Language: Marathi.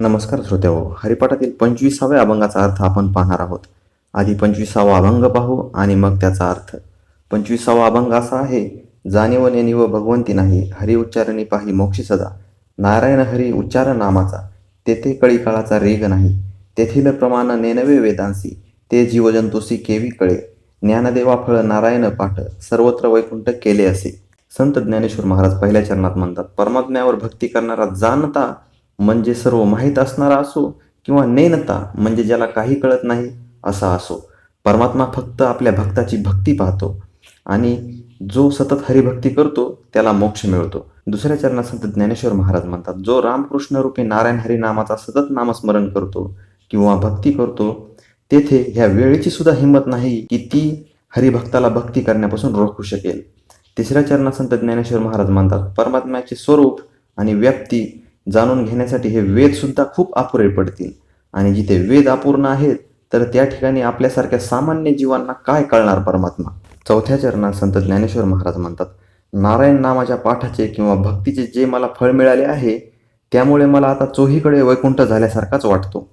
नमस्कार श्रोत्या हरिपाठातील पंचवीसाव्या अभंगाचा अर्थ आपण पाहणार आहोत. आधी पंचवीसावा अभंग पाहू आणि मग त्याचा अर्थ. पंचवीसावा अभंग असा आहे जाणीव नेणी व भगवंती नाही हरि उच्चारणी पाही मोक्षी सदा. नारायण हरी उच्चार नामाचा तेथे कळी काळाचा रेग नाही. तेथील प्रमाण नेनवे वेदांसी ते जीवजंतुसी केवी कळे. ज्ञानदेवा फळ नारायण पाठ सर्वत्र वैकुंठ केले असे. संत ज्ञानेश्वर महाराज पहिल्या चरणात म्हणतात परमात्म्यावर भक्ती करणारा जाणता म्हणजे सर्व माहीत असणारा असो किंवा नेनता म्हणजे ज्याला काही कळत नाही असा असो. परमात्मा फक्त आपल्या भक्ताची भक्ती पाहतो आणि जो सतत हरिभक्ती करतो त्याला मोक्ष मिळतो. दुसऱ्या चरणात संत ज्ञानेश्वर महाराज म्हणतात जो रामकृष्ण रूपी नारायण हरी नामाचा सतत नामस्मरण करतो किंवा भक्ती करतो तेथे ह्या वेळेची सुद्धा हिंमत नाही की ती हरिभक्ताला भक्ती करण्यापासून रोखू शकेल. तिसऱ्या चरणात संत ज्ञानेश्वर महाराज म्हणतात परमात्म्याचे स्वरूप आणि व्याप्ती जाणून घेण्यासाठी हे वेदसुद्धा खूप अपुरे पडतील. आणि जिथे वेद अपूर्ण आहेत तर त्या ठिकाणी आपल्यासारख्या सामान्य जीवांना काय कळणार परमात्मा? चौथ्या चरणात संत ज्ञानेश्वर महाराज म्हणतात नारायण नामाच्या पाठाचे किंवा भक्तीचे जे मला फळ मिळाले आहे त्यामुळे मला आता चोहीकडे वैकुंठ झाल्यासारखाच वाटतो.